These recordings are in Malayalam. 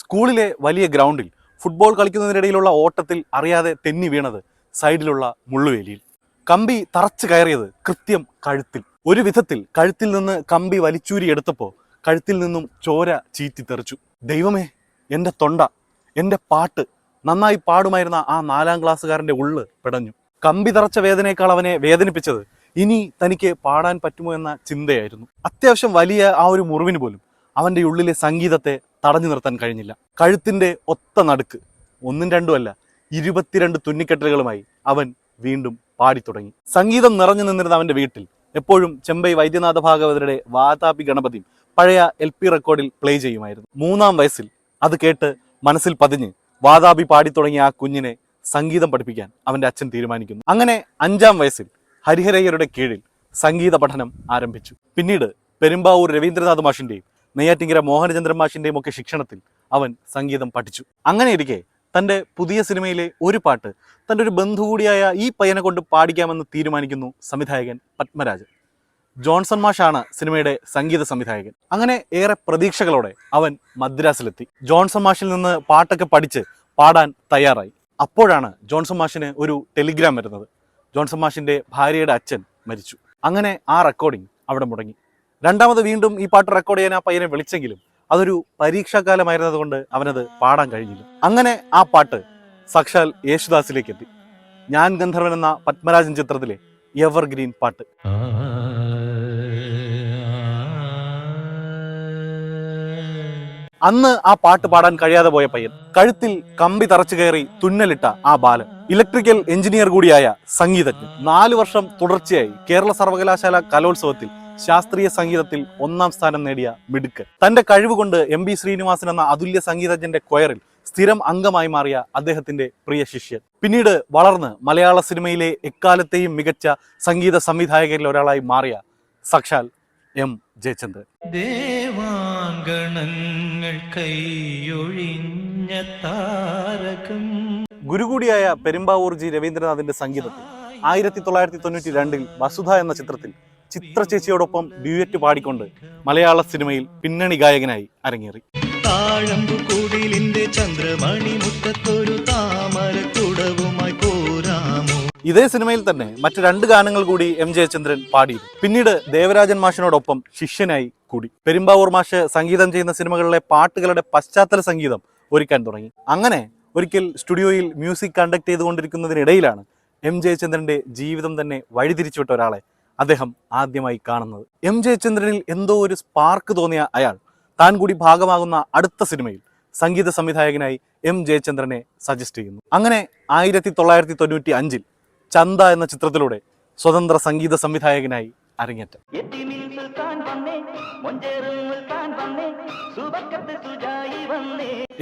സ്കൂളിലെ വലിയ ഗ്രൗണ്ടിൽ ഫുട്ബോൾ കളിക്കുന്നതിനിടയിലുള്ള ഓട്ടത്തിൽ അറിയാതെ തെന്നി വീണത് സൈഡിലുള്ള മുള്ളുവേലിയിൽ. കമ്പി തറച്ചു കയറിയത് കൃത്യം കഴുത്തിൽ. ഒരു വിധത്തിൽ കഴുത്തിൽ നിന്ന് കമ്പി വലിച്ചൂരി എടുത്തപ്പോൾ കഴുത്തിൽ നിന്നും ചോര ചീറ്റിത്തെറിച്ചു ദൈവമേ എന്റെ തൊണ്ട എന്റെ പാട്ട് നന്നായി പാടുമായിരുന്ന ആ നാലാം ക്ലാസ്സുകാരന്റെ ഉള്ള് പിടഞ്ഞു. കമ്പി തറച്ച വേദനയേക്കാൾ അവനെ വേദനിപ്പിച്ചത് ഇനി തനിക്ക് പാടാൻ പറ്റുമോ എന്ന ചിന്തയായിരുന്നു. അത്യാവശ്യം വലിയ ആ ഒരു മുറിവിന് പോലും അവന്റെ ഉള്ളിലെ സംഗീതത്തെ തടഞ്ഞു നിർത്താൻ കഴിഞ്ഞില്ല. കഴുത്തിന്റെ ഒത്ത നടുക്ക് ഒന്നും രണ്ടുമല്ല ഇരുപത്തിരണ്ട് തുന്നിക്കെട്ടലുകളുമായി അവൻ വീണ്ടും പാടിത്തുടങ്ങി. സംഗീതം നിറഞ്ഞു നിന്നിരുന്ന അവന്റെ വീട്ടിൽ എപ്പോഴും ചെമ്പൈ വൈദ്യനാഥ ഭാഗവതരുടെ വാതാപി ഗണപതിയും പഴയ എൽ പി റെക്കോർഡിൽ പ്ലേ ചെയ്യുമായിരുന്നു. മൂന്നാം വയസ്സിൽ അത് കേട്ട് മനസ്സിൽ പതിഞ്ഞ് വാതാപി പാടിത്തുടങ്ങിയ ആ കുഞ്ഞിനെ സംഗീതം പഠിപ്പിക്കാൻ അവന്റെ അച്ഛൻ തീരുമാനിക്കുന്നു. അങ്ങനെ അഞ്ചാം വയസ്സിൽ ഹരിഹരയ്യരുടെ കീഴിൽ സംഗീത പഠനം ആരംഭിച്ചു. പിന്നീട് പെരുമ്പാവൂർ രവീന്ദ്രനാഥ് മാഷിന്റെയും നെയ്യാറ്റിങ്കര മോഹനചന്ദ്രൻ മാഷിന്റെയും ഒക്കെ ശിക്ഷണത്തിൽ അവൻ സംഗീതം പഠിച്ചു. അങ്ങനെ ഇരിക്കെ തന്റെ പുതിയ സിനിമയിലെ ഒരു പാട്ട് തന്റെ ഒരു ബന്ധു കൂടിയായ ഈ പയ്യനെ കൊണ്ട് പാടിക്കാമെന്ന് തീരുമാനിക്കുന്നു സംവിധായകൻ പത്മരാജൻ. ജോൺസൺ മാഷാണ് സിനിമയുടെ സംഗീത സംവിധായകൻ. അങ്ങനെ ഏറെ പ്രതീക്ഷകളോടെ അവൻ മദ്രാസിലെത്തി. ജോൺസൺ മാഷിൽ നിന്ന് പാട്ടൊക്കെ പഠിച്ച് പാടാൻ തയ്യാറായി. അപ്പോഴാണ് ജോൺസൺ മാഷിന് ഒരു ടെലിഗ്രാം വരുന്നത്. ജോൺസൺ മാഷിന്റെ ഭാര്യയുടെ അച്ഛൻ മരിച്ചു. അങ്ങനെ ആ റെക്കോർഡിംഗ് അവിടെ മുടങ്ങി. രണ്ടാമത് വീണ്ടും ഈ പാട്ട് റെക്കോർഡ് ചെയ്യാൻ ആ പയ്യനെ വിളിച്ചെങ്കിലും അതൊരു പരീക്ഷാകാലമായിരുന്നത് കൊണ്ട് അവനത് പാടാൻ കഴിഞ്ഞില്ല. അങ്ങനെ ആ പാട്ട് സാക്ഷാൽ യേശുദാസിലേക്ക് എത്തി. ഞാൻ ഗന്ധർവൻ എന്ന പത്മരാജൻ ചിത്രത്തിലെ എവർഗ്രീൻ പാട്ട്. അന്ന് ആ പാട്ട് പാടാൻ കഴിയാതെ പോയ പയ്യൻ കഴുത്തിൽ കമ്പി തറച്ചു കയറി തുന്നലിട്ട ആ ബാലൻ. ഇലക്ട്രിക്കൽ എഞ്ചിനീയർ കൂടിയായ സംഗീതജ്ഞൻ. നാലു വർഷം തുടർച്ചയായി കേരള സർവകലാശാല കലോത്സവത്തിൽ ശാസ്ത്രീയ സംഗീതത്തിൽ ഒന്നാം സ്ഥാനം നേടിയ മിടുക്ക് തന്റെ കഴിവുകൊണ്ട് എം ബി ശ്രീനിവാസൻ എന്ന അതുല്യ സംഗീതജ്ഞന്റെ കൊയറിൽ സ്ഥിരം അംഗമായി മാറിയ അദ്ദേഹത്തിന്റെ പ്രിയ ശിഷ്യൻ. പിന്നീട് വളർന്ന് മലയാള സിനിമയിലെ എക്കാലത്തെയും മികച്ച സംഗീത സംവിധായകരിൽ ഒരാളായി മാറിയ സാക്ഷാൽ എം ജയചന്ദ്രൻ. ദേവാങ്കണങ്ങൾ കൈയൊഴിഞ്ഞ താരകം. ഗുരുകൂടിയായ പെരുമ്പാവൂർ ജി രവീന്ദ്രനാഥിന്റെ സംഗീതത്തിൽ ആയിരത്തി തൊള്ളായിരത്തി തൊണ്ണൂറ്റി രണ്ടിൽ വസുധ എന്ന ചിത്രത്തിൽ ചിത്ര ചേച്ചിയോടൊപ്പം ഡ്യൂയറ്റ് പാടിക്കൊണ്ട് മലയാള സിനിമയിൽ പിന്നണി ഗായകനായി അരങ്ങേറി. ഇതേ സിനിമയിൽ തന്നെ മറ്റു രണ്ട് ഗാനങ്ങൾ കൂടി എം ജയചന്ദ്രൻ പാടി പിന്നീട് ദേവരാജൻ മാഷിനോടൊപ്പം ശിഷ്യനായി കൂടി. പെരുമ്പാവൂർ മാഷ് സംഗീതം ചെയ്യുന്ന സിനിമകളിലെ പാട്ടുകളുടെ പശ്ചാത്തല സംഗീതം ഒരുക്കാൻ തുടങ്ങി. അങ്ങനെ ഒരിക്കൽ സ്റ്റുഡിയോയിൽ മ്യൂസിക് കണ്ടക്ട് ചെയ്തുകൊണ്ടിരിക്കുന്നതിനിടയിലാണ് എം ജയചന്ദ്രന്റെ ജീവിതം തന്നെ വഴിതിരിച്ചുവിട്ട ഒരാളെ അദ്ദേഹം ആദ്യമായി കാണുന്നത്. എം ജയചന്ദ്രനിൽ എന്തോ ഒരു സ്പാർക്ക് തോന്നിയ അയാൾ താൻ കൂടി ഭാഗമാകുന്ന അടുത്ത സിനിമയിൽ സംഗീത സംവിധായകനായി എം ജയചന്ദ്രനെ സജസ്റ്റ് ചെയ്യുന്നു. അങ്ങനെ ആയിരത്തി തൊള്ളായിരത്തി തൊണ്ണൂറ്റി അഞ്ചിൽ ചന്ത എന്ന ചിത്രത്തിലൂടെ സ്വതന്ത്ര സംഗീത സംവിധായകനായി അരങ്ങേറ്റം.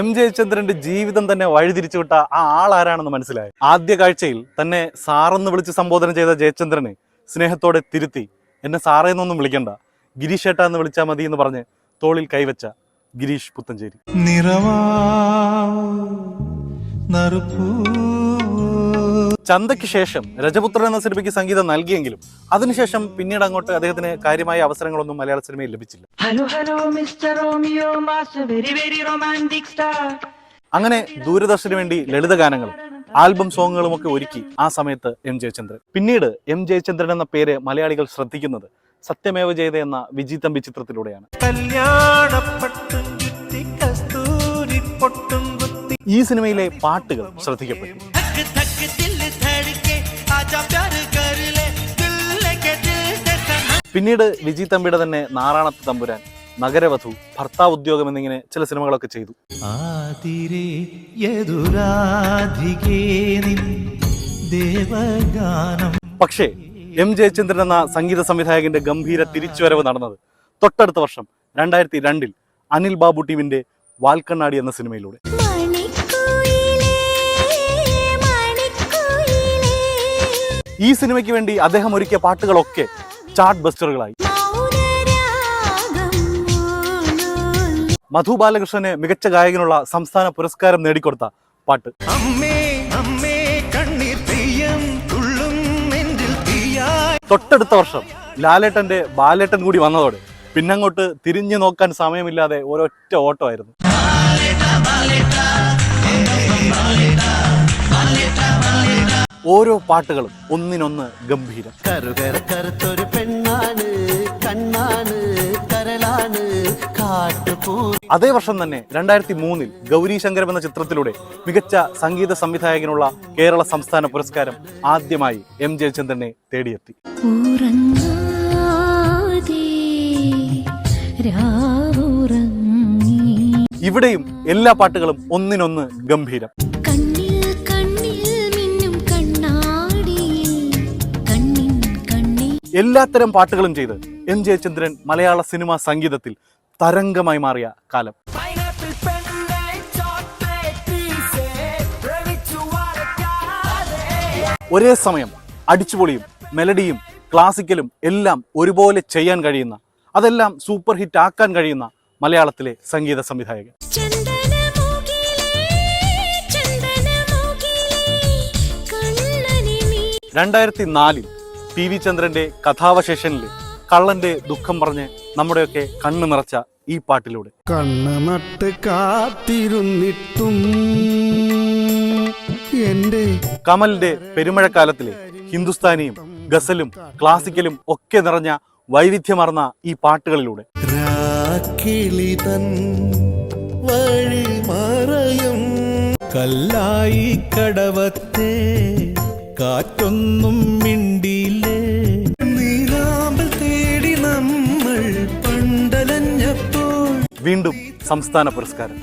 എം ജയചന്ദ്രന്റെ ജീവിതം തന്നെ വഴിതിരിച്ചുവിട്ട ആ ആളാരാണെന്ന് മനസ്സിലായി. ആദ്യ കാഴ്ചയിൽ തന്നെ സാറെന്ന് വിളിച്ച് സംബോധന ചെയ്ത ജയചന്ദ്രനെ സ്നേഹത്തോടെ തിരുത്തി. എന്നെ സാറേ എന്നൊന്നും വിളിക്കണ്ട. ഗിരീഷ് ഏട്ടാ എന്ന് വിളിച്ചാൽ മതി എന്ന് പറഞ്ഞ് തോളിൽ കൈവച്ച ഗിരീഷ് പുത്തഞ്ചേരി. ചന്തയ്ക്ക് ശേഷം രജപുത്രൻ എന്ന സിനിമയ്ക്ക് സംഗീതം നൽകിയെങ്കിലും അതിനുശേഷം പിന്നീട് അങ്ങോട്ട് അദ്ദേഹത്തിന് കാര്യമായ അവസരങ്ങളൊന്നും മലയാള സിനിമയിൽ ലഭിച്ചില്ല. Hello hello mister Romeo mass very very romantic star. അങ്ങനെ ദൂരദർശന് വേണ്ടി ലളിതഗാനങ്ങളും ആൽബം സോങ്ങുകളും ഒക്കെ ഒരുക്കി ആ സമയത്ത് എം ജയചന്ദ്രൻ. പിന്നീട് എം ജയചന്ദ്രൻ എന്ന പേര് മലയാളികൾ ശ്രദ്ധിക്കുന്നത് സത്യമേവ ജയത എന്ന വിജി തമ്പി ചിത്രത്തിലൂടെയാണ്. ഈ സിനിമയിലെ പാട്ടുകൾ ശ്രദ്ധിക്കപ്പെട്ടു. പിന്നീട് വിജി തമ്പിയുടെ തന്നെ നാറാണത്ത് തമ്പുരാൻ നഗരവധു ഭർത്താവ് ഉദ്യോഗം എന്നിങ്ങനെ ചില സിനിമകളൊക്കെ ചെയ്തു. ആതിരേ യദുരാധികേ നിൻ ദേവഗാനം. പക്ഷേ എം ജയചന്ദ്രൻ എന്ന സംഗീത സംവിധായകന്റെ ഗംഭീര തിരിച്ചുവരവ് നടന്നത് തൊട്ടടുത്ത വർഷം രണ്ടായിരത്തി രണ്ടിൽ അനിൽ ബാബു ടീമിന്റെ വാൽക്കണ്ണാടി എന്ന സിനിമയിലൂടെ. മണിക്കുയിലേ മണിക്കുയിലേ. ഈ സിനിമയ്ക്ക് വേണ്ടി അദ്ദേഹം ഒരുക്കിയ പാട്ടുകളൊക്കെ ചാർട്ട് ബസ്റ്ററുകളായി. മധു ബാലകൃഷ്ണന് മികച്ച ഗായകനുള്ള സംസ്ഥാന പുരസ്കാരം നേടിക്കൊടുത്ത പാട്ട്. തൊട്ടടുത്ത വർഷം ലാലേട്ടന്റെ ബാലേട്ടൻ കൂടി വന്നതോടെ പിന്നങ്ങോട്ട് തിരിഞ്ഞു നോക്കാൻ സമയമില്ലാതെ ഒരൊറ്റ ഓട്ടമായിരുന്നു ഓരോ പാട്ടുകളും ഒന്നിനൊന്ന് ഗംഭീരം. കറുകര കറുത്തൊരു പെണ്ണാണ് കണ്ണാണ് അതേ വർഷം തന്നെ രണ്ടായിരത്തി മൂന്നിൽ ഗൗരി ശങ്കരം എന്ന ചിത്രത്തിലൂടെ മികച്ച സംഗീത സംവിധായകനുള്ള കേരള സംസ്ഥാന പുരസ്കാരം ആദ്യമായി എം ജയചന്ദ്രനെ തേടിയെത്തി. ഇവിടെയും എല്ലാ പാട്ടുകളും ഒന്നിനൊന്ന് ഗംഭീരം. എല്ലാത്തരം പാട്ടുകളും ചെയ്ത് എം ജയചന്ദ്രൻ മലയാള സിനിമാ സംഗീതത്തിൽ തരംഗമായി മാറിയ കാലം. ഒരേ സമയം അടിച്ചുപൊളിയും മെലഡിയും ക്ലാസിക്കലും എല്ലാം ഒരുപോലെ ചെയ്യാൻ കഴിയുന്ന അതെല്ലാം സൂപ്പർ ഹിറ്റ് ആക്കാൻ കഴിയുന്ന മലയാളത്തിലെ സംഗീത സംവിധായകൻ. രണ്ടായിരത്തി നാലിൽ പി വി ചന്ദ്രന്റെ കഥാവശേഷനിൽ കള്ളന്റെ ദുഃഖം പറഞ്ഞ് നമ്മുടെയൊക്കെ കണ്ണ് നിറച്ച ഈ പാട്ടിലൂടെ. കണ്ണ് നട്ട് കാത്തിരുന്നിട്ടും എന്റെ കമലിന്റെ പെരുമഴക്കാലത്തിലെ ഹിന്ദുസ്ഥാനിയും ഗസലും ക്ലാസിക്കലും ഒക്കെ നിറഞ്ഞ വൈവിധ്യമാർന്ന ഈ പാട്ടുകളിലൂടെ. വഴി മറയും. കല്ലായി കടവത്തെ കാറ്റൊന്നും മിണ്ടിയില്ലേ വീണ്ടും സംസ്ഥാന പുരസ്കാരം.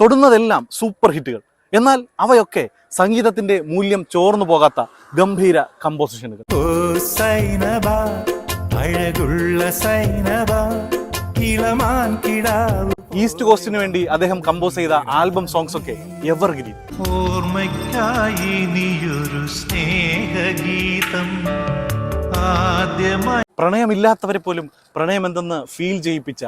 തൊടുന്നതെല്ലാം സൂപ്പർ ഹിറ്റുകൾ. എന്നാൽ അവയൊക്കെ സംഗീതത്തിന്റെ മൂല്യം ചോർന്നു പോകാത്ത ഗംഭീര കമ്പോസിഷനുകൾ ഈസ്റ്റ് കോസ്റ്റിന് വേണ്ടി അദ്ദേഹം കമ്പോസ് ചെയ്ത ആൽബം സോങ്സ് ഒക്കെ എവർ എവർഗ്രീൻ. ഓർമ്മയ്ക്കായി നീയൊരു സ്നേഹഗീതം ആദ്യമായി പ്രണയമില്ലാത്തവരെ പോലും പ്രണയം എന്തെന്ന് ഫീൽ ചെയ്യിപ്പിച്ച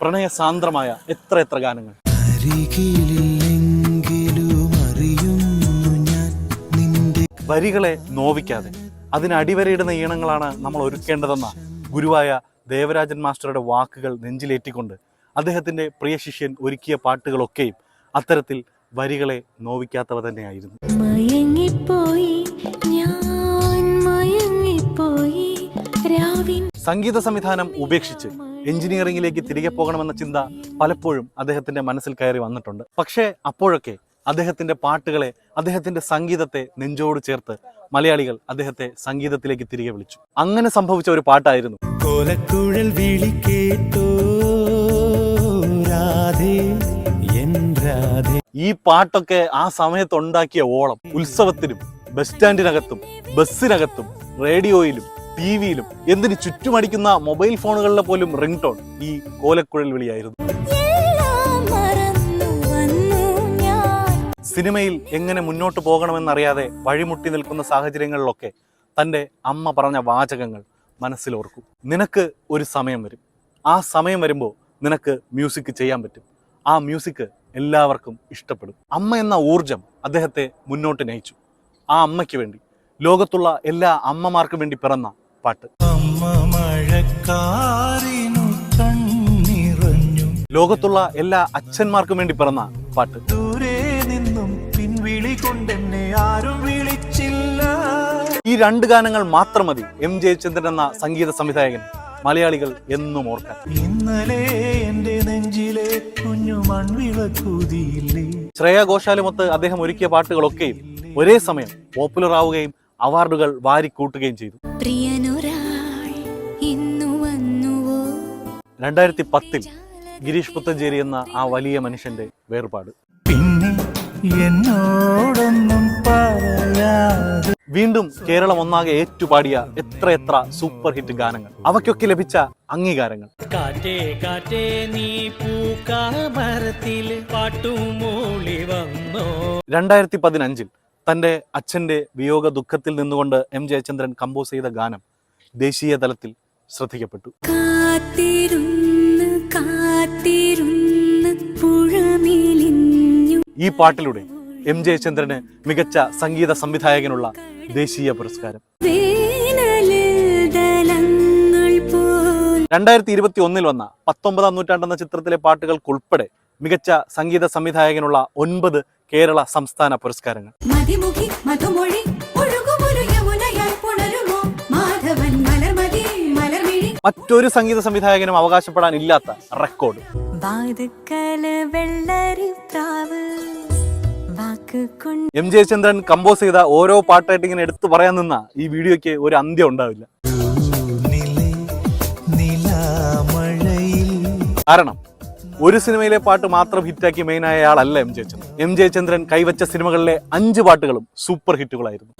പ്രണയസാന്ദ്രമായ എത്ര എത്ര ഗാനങ്ങൾ. അരികിലെങ്കിലും അറിയുന്നു ഞാൻ നിന്റെ വരികളെ നോവിക്കാതെ. അതിന് അടിവരയിടുന്ന ഈണങ്ങളാണ് നമ്മൾ ഒരുക്കേണ്ടതെന്ന ഗുരുവായ ദേവരാജൻ മാസ്റ്ററുടെ വാക്കുകൾ നെഞ്ചിലേറ്റിക്കൊണ്ട് അദ്ദേഹത്തിന്റെ പ്രിയ ശിഷ്യൻ ഒരുക്കിയ പാട്ടുകളൊക്കെയും അത്തരത്തിൽ വരികളെ നോവിക്കാത്തവ തന്നെയായിരുന്നു. മയങ്ങിപ്പോയി സംഗീത സംവിധാനം ഉപേക്ഷിച്ച് എഞ്ചിനീയറിംഗിലേക്ക് തിരികെ പോകണമെന്ന ചിന്ത പലപ്പോഴും അദ്ദേഹത്തിന്റെ മനസ്സിൽ കയറി വന്നിട്ടുണ്ട്. പക്ഷേ അപ്പോഴൊക്കെ അദ്ദേഹത്തിന്റെ പാട്ടുകളെ അദ്ദേഹത്തിന്റെ സംഗീതത്തെ നെഞ്ചോട് ചേർത്ത് മലയാളികൾ അദ്ദേഹത്തെ സംഗീതത്തിലേക്ക് തിരികെ വിളിച്ചു. അങ്ങനെ സംഭവിച്ച ഒരു പാട്ടായിരുന്നു. കോലക്കുഴൽ വിളി കേട്ടോ രാധേ ഈ പാട്ടൊക്കെ ആ സമയത്ത് ഉണ്ടാക്കിയ ഓളം. ഉത്സവത്തിനും ബസ് സ്റ്റാൻഡിനകത്തും ബസ്സിനകത്തും റേഡിയോയിലും ടി വിയിലും എന്തിന് ചുറ്റുമടിക്കുന്ന മൊബൈൽ ഫോണുകളിലെ പോലും റിംഗ് ടോൺ ഈ കോലക്കുഴൽ വിളിയായിരുന്നു. സിനിമയിൽ എങ്ങനെ മുന്നോട്ട് പോകണമെന്നറിയാതെ വഴിമുട്ടി നിൽക്കുന്ന സാഹചര്യങ്ങളിലൊക്കെ തന്റെ അമ്മ പറഞ്ഞ വാചകങ്ങൾ മനസ്സിലോർക്കും. നിനക്ക് ഒരു സമയം വരും. ആ സമയം വരുമ്പോൾ നിനക്ക് മ്യൂസിക് ചെയ്യാൻ പറ്റും. ആ മ്യൂസിക് എല്ലാവർക്കും ഇഷ്ടപ്പെടും. അമ്മ എന്ന ഊർജം അദ്ദേഹത്തെ മുന്നോട്ട് നയിച്ചു. ആ അമ്മയ്ക്ക് വേണ്ടി ലോകത്തുള്ള എല്ലാ അമ്മമാർക്കും വേണ്ടി പിറന്ന പാട്ട്. ലോകത്തുള്ള എല്ലാ അച്ഛന്മാർക്കും വേണ്ടി പിറന്ന പാട്ട്. ദൂരെ നിന്നും പിൻവിളി കൊണ്ടെന്നെ ആരും വിളിച്ചില്ല. ഈ രണ്ട് ഗാനങ്ങൾ മാത്രം മതി എം ജയചന്ദ്രൻ എന്ന സംഗീത സംവിധായകൻ മലയാളികൾ എന്നും ഓർക്കാൻ. ഇന്നലെ എന്റെ നെഞ്ചിലെ കുഞ്ഞു മൺവിളക്കൂതിയില്ലേ ശ്രേയ ഘോഷാലുമൊത്ത് അദ്ദേഹം ഒരുക്കിയ പാട്ടുകളൊക്കെയും ഒരേ സമയം പോപ്പുലർ ആവുകയും അവാർഡുകൾ വാരിക്കൂട്ടുകയും ചെയ്തു. പ്രിയനൊരാൾ ഇന്നു വന്നുവോ? രണ്ടായിരത്തി പത്തിൽ ഗിരീഷ് പുത്തഞ്ചേരി എന്ന ആ വലിയ മനുഷ്യന്റെ വേർപാട്. പിന്നെ എന്നോടൊന്നും പറയാതെ വീണ്ടും കേരളം ഒന്നാകെ ഏറ്റുപാടിയ എത്ര എത്ര സൂപ്പർ ഹിറ്റ് ഗാനങ്ങൾ. അവയ്ക്കൊക്കെ ലഭിച്ച അംഗീകാരങ്ങൾ. കാറ്റേ കാറ്റേ നീ പാട്ടുമൂളി വന്നോ? രണ്ടായിരത്തി പതിനഞ്ചിൽ തന്റെ അച്ഛന്റെ വിയോഗ ദുഃഖത്തിൽ നിന്നുകൊണ്ട് എം ജയചന്ദ്രൻ കമ്പോസ് ചെയ്ത ഗാനം ദേശീയ തലത്തിൽ ശ്രദ്ധിക്കപ്പെട്ടു. ഈ പാട്ടിലൂടെ എം ജയചന്ദ്രന് മികച്ച സംഗീത സംവിധായകനുള്ള ദേശീയ പുരസ്കാരം. രണ്ടായിരത്തി ഇരുപത്തി ഒന്നിൽ വന്ന പത്തൊമ്പതാം നൂറ്റാണ്ടെന്ന ചിത്രത്തിലെ പാട്ടുകൾക്കുൾപ്പെടെ മികച്ച സംഗീത സംവിധായകനുള്ള ഒൻപത് കേരള സംസ്ഥാന പുരസ്കാരങ്ങൾ. മതിമുഖി മധുമൊഴി മറ്റൊരു സംഗീത സംവിധായകനും അവകാശപ്പെടാൻ ഇല്ലാത്ത റെക്കോർഡ്. എം വെള്ളരി ചന്ദ്രൻ വാക്ക് കൊണ്ട് എം ജയചന്ദ്രൻ കമ്പോസ് ചെയ്ത ഓരോ പാട്ടായിട്ട് ഇങ്ങനെ എടുത്തു പറയാൻ നിന്ന ഈ വീഡിയോയ്ക്ക് ഒരു അന്ത്യം ഉണ്ടാവില്ല. കാരണം ഒരു സിനിമയിലെ പാട്ട് മാത്രം ഹിറ്റാക്കി മെയിനായ ആളല്ല എം ജയചന്ദ്രൻ എം ജയചന്ദ്രൻ കൈവച്ച സിനിമകളിലെ അഞ്ച് പാട്ടുകളും സൂപ്പർ ഹിറ്റുകളായിരുന്നു.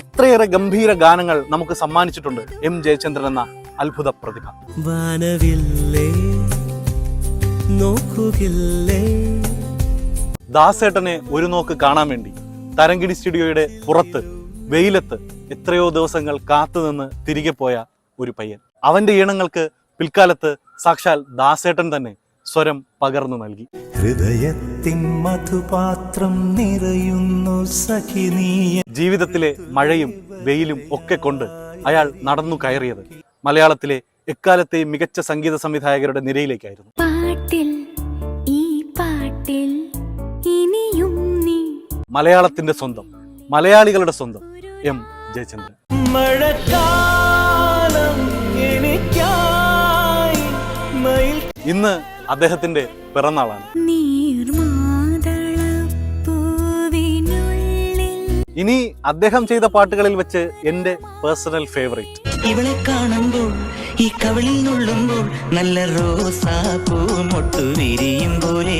അത്രയേറെ ഗംഭീര ഗാനങ്ങൾ നമുക്ക് സമ്മാനിച്ചിട്ടുണ്ട് എം ജയചന്ദ്രൻ എന്ന അത്ഭുത പ്രതിഭ. ദാസേട്ടനെ ഒരു നോക്ക് കാണാൻ വേണ്ടി തരങ്കിടി സ്റ്റുഡിയോയുടെ പുറത്ത് വെയിലത്ത് എത്രയോ ദിവസങ്ങൾ കാത്തുനിന്ന് തിരികെ പോയ ഒരു പയ്യൻ. അവന്റെ ഈണങ്ങൾക്ക് പിൽക്കാലത്ത് സാക്ഷാൽ ദാസേട്ടൻ തന്നെ സ്വരം പകർന്നു നൽകി. ഹൃദയത്തിൻ മധുപാത്രം നിറയുന്നു സഖി നീയ. ജീവിതത്തിലെ മഴയും വെയിലും ഒക്കെ കൊണ്ട് അയാൾ നടന്നു കയറിയത് മലയാളത്തിലെ എക്കാലത്തെ മികച്ച സംഗീത സംവിധായകരുടെ നിരയിലേക്കായിരുന്നു. പാട്ടിൽ ഈ പാട്ടിൽ ഇനിയും നീ. മലയാളത്തിന്റെ സ്വന്തം മലയാളികളുടെ സ്വന്തം എം ജയചന്ദ്രൻ. മഴക്കാലം ഇന്ന് അദ്ദേഹത്തിന്റെ പിറന്നാളാണ്. ഇനി അദ്ദേഹം ചെയ്ത പാട്ടുകളിൽ വെച്ച് എന്റെ പേഴ്സണൽ ഫേവറേറ്റ് ഇവളെ കാണുമ്പോൾ ഈ കവളിൽ നുള്ളുമ്പോൾ നല്ല റോസാപ്പൂ മൊട്ടു വിരിയും പോലെ.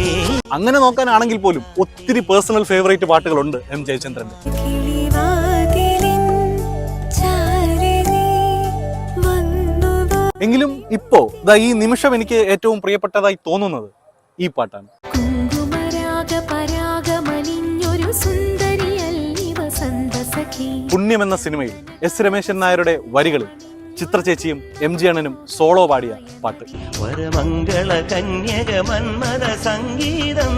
അങ്ങനെ നോക്കാനാണെങ്കിൽ പോലും ഒത്തിരി പേഴ്സണൽ ഫേവറേറ്റ് പാട്ടുകളുണ്ട് എം ജയചന്ദ്രന്റെ എങ്കിലും ഇപ്പോ ദാ ഈ നിമിഷം എനിക്ക് ഏറ്റവും പ്രിയപ്പെട്ടതായി തോന്നുന്നത് ഈ പാട്ടാണ്. പുണ്യം എന്ന സിനിമയിൽ എസ് രമേശൻ നായരുടെ വരികളിൽ ചിത്രചേച്ചിയും എം ജി അണ്ണനും സോളോ പാടിയ പാട്ട്. വരമംഗള കന്യക മന്മത സംഗീതം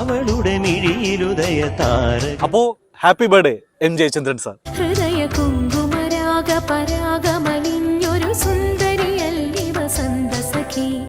അവളുടെ മിഴിയിലുദയ താര അപ്പോ happy birthday M Jayachandran sir.